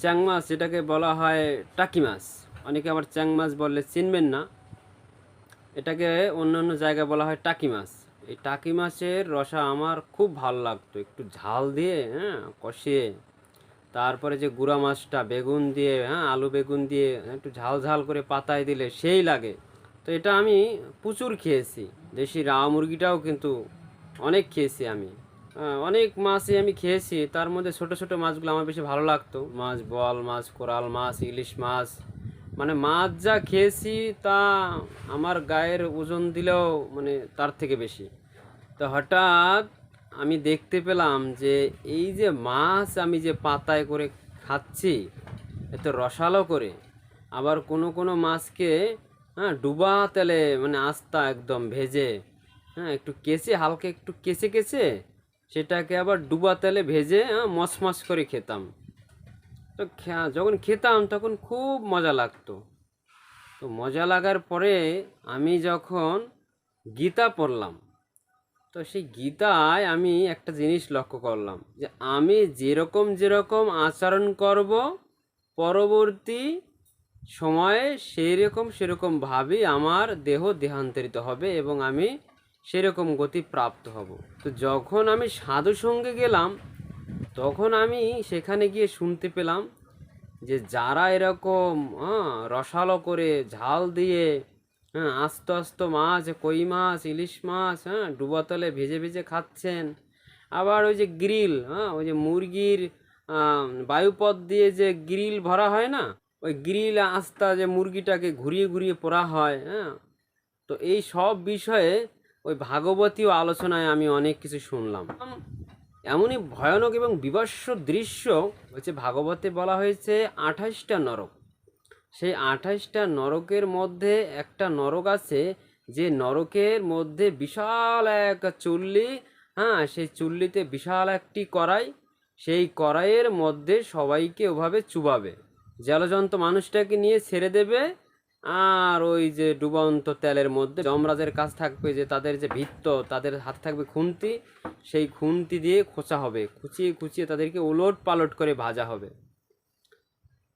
চ্যাং মাছ যেটাকে বলা হয় টাকি মাছ। অনেকে আবার চ্যাং মাছ বললে চিনবেন না। এটাকে অন্য অন্য জায়গায় বলা হয় টাকি মাছ। এই টাকি মাছের রসা আমার খুব ভালো লাগতো। একটু ঝাল দিয়ে হ্যাঁ কষিয়ে, তারপরে যে গুঁড়া মাছটা, বেগুন দিয়ে হ্যাঁ আলু বেগুন দিয়ে একটু ঝাল ঝাল করে পাতায় দিলে সেই লাগে। তো এটা আমি প্রচুর খেয়েছি। দেশি রাওয়া মুরগিটাও কিন্তু অনেক খেয়েছি আমি। অনেক মাছই আমি খেয়েছি। তার মধ্যে ছোট ছোট মাছগুলো আমার বেশি ভালো লাগতো। মাছ বল মাছ কোরাল মাছ, ইলিশ মাছ। মানে মাছ যা খেয়েছি তা আমার গায়ের ওজন দিলেও মানে তার থেকে বেশি। তো হঠাৎ আমি দেখতে পেলাম যে এই যে মাছ আমি যে পাতায় করে খাচ্ছি, এত রসালো করে, আবার কোনো কোনো মাছকে হ্যাঁ ডুবা তেলে মানে আস্তা একদম ভেজে হ্যাঁ একটু কেচে, হালকা একটু কেচে কেচে সেটাকে আবার ডুবা তেলে ভেজে হ্যাঁ করে খেতাম। তো যখন খেতাম তখন খুব মজা লাগতো। তো মজা লাগার পরে আমি যখন গীতা পড়লাম, তো সেই গীতায় আমি একটা জিনিস লক্ষ্য করলাম যে আমি যেরকম যেরকম আচরণ করব, পরবর্তী সময়ে সেই রকম সেরকমভাবেই আমার দেহ দেহান্তরিত হবে এবং আমি সেরকম গতি প্রাপ্ত হব। তো যখন আমি সাধু সঙ্গে গেলাম, তখন আমি সেখানে গিয়ে শুনতে পেলাম যে যারা এরকম রসালো করে ঝাল দিয়ে হ্যাঁ আস্ত আস্ত মাছ, কই মাছ, ইলিশ মাছ হ্যাঁ ডুবাতলে ভেজে ভেজে খাচ্ছেন। আবার ওই যে গ্রিল হ্যাঁ ওই যে মুরগির বায়ুপথ দিয়ে যে গ্রিল ভরা হয় না, ওই গ্রিল আস্তা যে মুরগিটাকে ঘুরিয়ে ঘুরিয়ে পোড়া হয় হ্যাঁ তো এই সব বিষয়ে ওই ভাগবতীয় আলোচনায় আমি অনেক কিছু শুনলাম। এমনই ভয়ানক এবং বিভৎস দৃশ্য হচ্ছে ভাগবতে বলা হয়েছে আঠাশটা নরক। সেই আঠাশটা নরকের মধ্যে একটা নরক আছে যে নরকের মধ্যে বিশাল এক চুল্লি হ্যাঁ সেই চুল্লিতে বিশাল একটি কড়াই সেই কড়াইয়ের মধ্যে সবাইকে ওভাবে চুবাবে। জলজন্ত মানুষটাকে নিয়ে ছেড়ে দেবে আর ওই যে ডুবন্ত তেলের মধ্যে যমরাজের কাজ থাকবে যে তাদের যে ভিত্ত, তাদের হাত থাকবে খুন্তি, সেই খুন্তি দিয়ে খোঁচা হবে। খুঁচিয়ে খুচিয়ে তাদেরকে উলট পালট করে ভাজা হবে।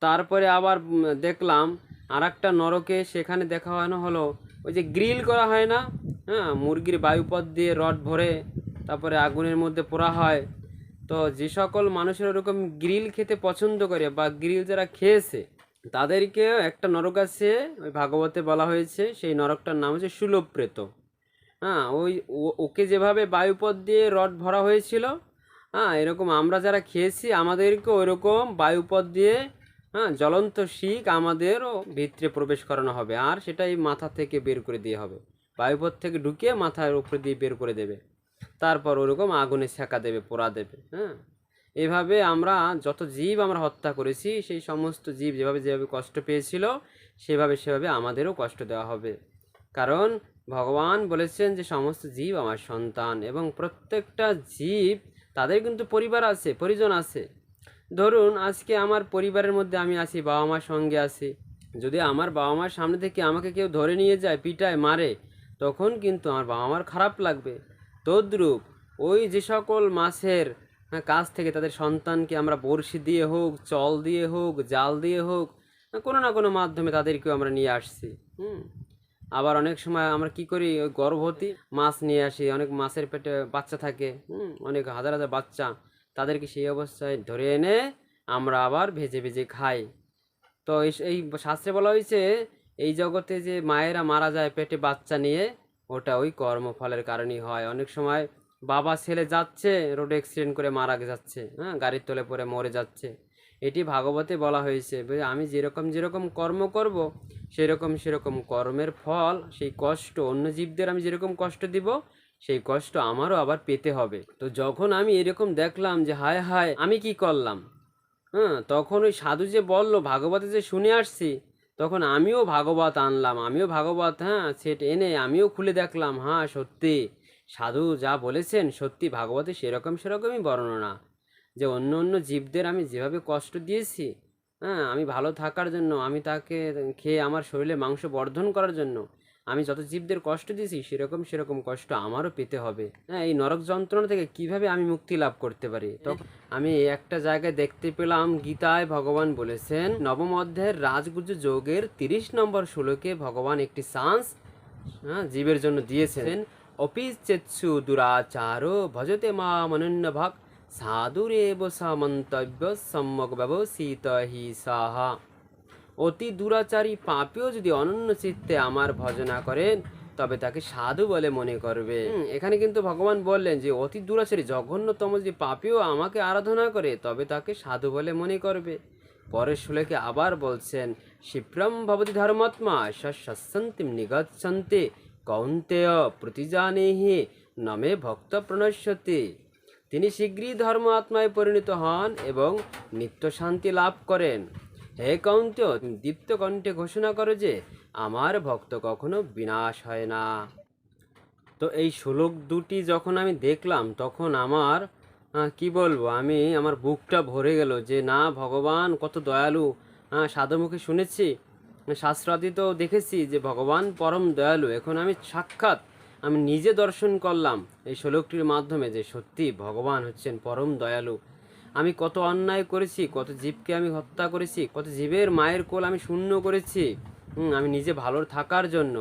তারপরে আবার দেখলাম আর একটা নরকে সেখানে দেখা হয় হলো ওই যে গ্রিল করা হয় না? হ্যাঁ মুরগির বায়ুপথ দিয়ে রড ভরে তারপরে আগুনের মধ্যে পোড়া হয়। তো যে সকল মানুষের ওরকম গ্রিল খেতে পছন্দ করে বা গ্রিল যারা খেয়েছে তাদেরকেও একটা নরক আছে, ওই ভাগবতে বলা হয়েছে, সেই নরকটার নাম হচ্ছে সুলভপ্রেত। হ্যাঁ ওই ওকে যেভাবে বায়ুপথ দিয়ে রড ভরা হয়েছিল হ্যাঁ এরকম আমরা যারা খেয়েছি আমাদেরকে ওইরকম বায়ুপথ দিয়ে হ্যাঁ জ্বলন্ত শিক আমাদেরও ভিতরে প্রবেশ করানো হবে। আর সেটাই মাথা থেকে বের করে দিয়ে হবে। বায়ুপথ থেকে ঢুকিয়ে মাথার উপরে দিয়ে বের করে দেবে। তারপর ওরকম আগুনে সেকা দেবে, পোড়া দেবে হ্যাঁ। এভাবে আমরা যত জীব আমরা হত্যা করেছি, সেই সমস্ত জীব যেভাবে যেভাবে কষ্ট পেয়েছিল, সেভাবে সেভাবে আমাদেরও কষ্ট দেওয়া হবে। কারণ ভগবান বলেছেন যে, সমস্ত জীব আমার সন্তান এবং প্রত্যেকটা জীব, তাদের কিন্তু পরিবার আছে, পরিজন আছে। ধরুন, আজকে আমার পরিবারের মধ্যে আমি আছি বাবা মার সঙ্গে আছি। যদি আমার বাবা মার সামনে থেকে আমাকে কেউ ধরে নিয়ে যায়, পিটায়, মারে, তখন কিন্তু আমার বাবা মার খারাপ লাগবে। তদ্রূপ ওই যে সকল মাছের হ্যাঁ, কাছ থেকে তাদের সন্তানকে আমরা বড়শি দিয়ে হোক চল দিয়ে হোক জাল দিয়ে হোক হ্যাঁ, কোনো না কোনো মাধ্যমে তাদেরকেও আমরা নিয়ে আসছি হুম। আবার অনেক সময় আমরা কি করি ওই গর্ভবতী মাছ নিয়ে আসি অনেক মাছের পেটে বাচ্চা থাকে হুম অনেক হাজার হাজার বাচ্চা তাদেরকে সেই অবস্থায় ধরে এনে আমরা আবার ভেজে ভেজে খাই। তো এই শাস্ত্রে বলা হয়েছে এই জগতে যে মায়েরা মারা যায় পেটে বাচ্চা নিয়ে ওটা ওই কর্মফলের কারণেই হয়। অনেক সময় বাবা ছেলে যাচ্ছে, রোড অ্যাক্সিডেন্ট করে মারা যাচ্ছে হ্যাঁ গাড়ির তলে পড়ে মরে যাচ্ছে। এটি ভাগবতে বলা হয়েছে আমি যেরকম যেরকম কর্ম করব, সেরকম সেরকম কর্মের ফল, সেই কষ্ট অন্য জীবদের আমি যেরকম কষ্ট দিব, সেই কষ্ট আমারও আবার পেতে হবে। তো যখন আমি এরকম দেখলাম যে, হায় হায়, আমি কি করলাম? হ্যাঁ তখন ওই সাধু যে বলল, ভাগবতে যে শুনে আসছি, তখন আমিও ভাগবত আনলাম, আমিও ভাগবত হ্যাঁ সেট এনে আমিও খুলে দেখলাম হ্যাঁ সত্যি। সাধু যা বলেছেন সত্যি ভাগবতে সেরকম সেরকমই বর্ণনা। যে অন্য অন্য জীবদের আমি যেভাবে কষ্ট দিয়েছি হ্যাঁ আমি ভালো থাকার জন্য, আমি তাকে খেয়ে আমার শরীরে মাংস বর্ধন করার জন্য, আমি যত জীবদের কষ্ট দিয়েছি সেরকম সেরকম কষ্ট আমারও পেতে হবে। হ্যাঁ এই নরক যন্ত্রণা থেকে কীভাবে আমি মুক্তি লাভ করতে পারি? তো আমি একটা জায়গায় দেখতে পেলাম, গীতায় ভগবান বলেছেন, নবম অধ্যায়ের রাজগুজু যোগের তিরিশ নম্বর শ্লোকে ভগবান একটি চান্স হ্যাঁ জীবের জন্য দিয়েছেন। অপিস চেৎসু দুরাচার ভজতে মা মনন্য ভাগ সাধুরেব সামন্তব্য সম্যক ব্যবসিত হি সাহা। অতি দুরাচারী পাপীও যদি অনন্য চিত্তে আমার ভজনা করেন, তবে তাকে সাধু বলে মনে করবে। এখানে কিন্তু ভগবান বললেন যে, অতি দুরাচারী জঘন্যতম যদি পাপীও আমাকে আরাধনা করে, তবে তাকে সাধু বলে মনে করবে। পরের শ্লোকে আবার বলছেন ক্ষিপ্রম ভবতি ধর্মাত্মা সস্যন্তিম নিগচ্ছন্তে কৌন্তেয় প্রতিজানেহি নমে ভক্ত প্রণশ্যতে তিনি শীঘ্রই ধর্ম আত্মায় পরিণত হন এবং নিত্য শান্তি লাভ করেন। হে কৌন্তেয় দীপ্ত কণ্ঠে ঘোষণা করো যে, আমার ভক্ত কখনো বিনাশ হয় না। তো এই শ্লোক দুটি যখন আমি দেখলাম, তখন আমার কি বলব, আমি, আমার বুকটা ভরে গেল যে, না, ভগবান, কত দয়ালু সাধুমুখে শুনেছি। শাস্ত্রাদিতেও দেখেছি যে ভগবান পরম দয়ালু। এখন আমি সাক্ষাৎ, আমি নিজে দর্শন করলাম এই শ্লোকটির মাধ্যমে যে সত্যি ভগবান হচ্ছেন পরম দয়ালু। আমি কত অন্যায় করেছি, কত জীবকে আমি হত্যা করেছি, কত জীবের মায়ের কোল আমি শূন্য করেছি আমি নিজে ভালো থাকার জন্য।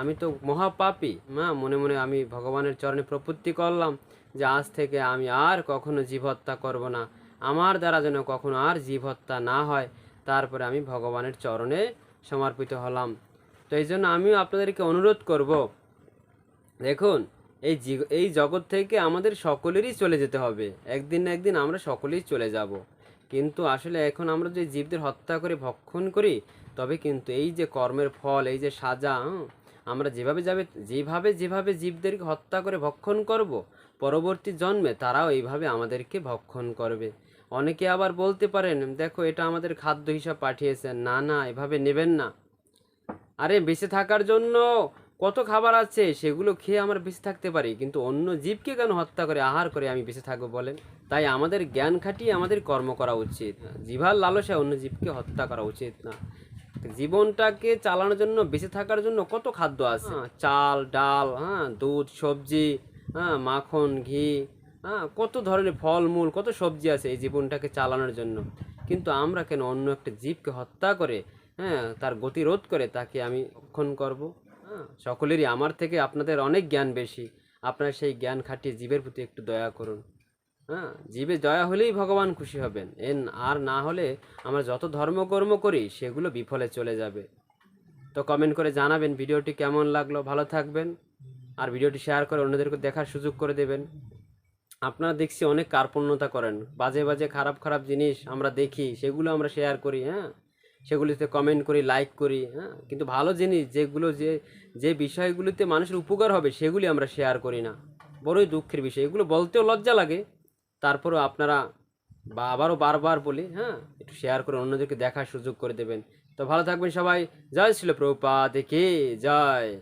আমি তো মহাপাপী, মা, মনে মনে আমি ভগবানের চরণে প্রপত্তি করলাম যে আজ থেকে আমি আর কখনো জীব হত্যা করব না। আমার দ্বারা যেন কখনো আর জীব হত্যা না হয়, তারপরে আমি ভগবানের চরণে সমর্পিত হলাম। তো এই জন্য আমিও আপনাদেরকে অনুরোধ করব, দেখুন, এই এই জগৎ থেকে আমাদের সকলেরই চলে যেতে হবে। একদিন না একদিন আমরা সকলেই চলে যাব। কিন্তু আসলে এখন আমরা যে জীবদের হত্যা করে ভক্ষণ করি, তবে কিন্তু এই যে কর্মের ফল, এই যে সাজা আমরা যেভাবে যাবে, যেভাবে যেভাবে জীবদেরকে হত্যা করে ভক্ষণ করব, পরবর্তী জন্মে তারাও এইভাবে আমাদেরকে ভক্ষণ করবে। অনেকে আবার বলতে পারেন দেখো এটা আমাদের খাদ্য হিসাব পাঠিয়েছেন না না এভাবে নেবেন না। আরে বেঁচে থাকার জন্য কত খাবার আছে সেগুলো খেয়ে আমরা বেঁচে থাকতে পারি। কিন্তু অন্য জীবকে কেন হত্যা করে আহার করে আমি বেঁচে থাকব বলেন? তাই আমাদের জ্ঞান খাটিয়ে আমাদের কর্ম করা উচিত। জিভার লালসায় অন্য জীবকে হত্যা করা উচিত না। জীবনটাকে চালানোর জন্য বেঁচে থাকার জন্য কত খাদ্য আছে? হ্যাঁ, চাল ডাল হ্যাঁ দুধ সবজি হ্যাঁ মাখন ঘি হ্যাঁ কত ধরনের ফলমূল, কত সবজি আছে এই জীবনটাকে চালানোর জন্য। কিন্তু আমরা কেন অন্য একটা জীবকে হত্যা করে হ্যাঁ তার গতিরোধ করে তাকে আমি রক্ষণ করব? হ্যাঁ সকলেরই, আমার থেকে আপনাদের অনেক জ্ঞান বেশি। আপনারা সেই জ্ঞান খাটিয়ে জীবের প্রতি একটু দয়া করুন। হ্যাঁ জীবে দয়া হলেই ভগবান খুশি হবেন। এন, আর না হলে আমরা যত ধর্মকর্ম করি, সেগুলো বিফলে চলে যাবে। তো কমেন্ট করে জানাবেন ভিডিওটি কেমন লাগল, ভালো থাকবেন। আর ভিডিওটি শেয়ার করে অন্যদেরকে দেখার সুযোগ করে দেবেন। আপনারা দেখছি অনেক কার্পণ্যতা করেন। বাজে বাজে খারাপ খারাপ জিনিস আমরা দেখি, সেগুলো আমরা শেয়ার করি হ্যাঁ? সেগুলিতে কমেন্ট করি লাইক করি হ্যাঁ? কিন্তু ভালো জিনিস যেগুলো যে যে বিষয়গুলিতে মানুষের উপকার হবে, সেগুলি আমরা শেয়ার করি না। বড়ই দুঃখের বিষয়। এগুলো বলতেও লজ্জা লাগে। তারপরেও আপনারা বা আবারও বারবার বলি হ্যাঁ? একটু শেয়ার করে অন্যদেরকে দেখার সুযোগ করে দেবেন। তো ভালো থাকবেন সবাই। জয় ছিল প্রভুপা দেখে জয়।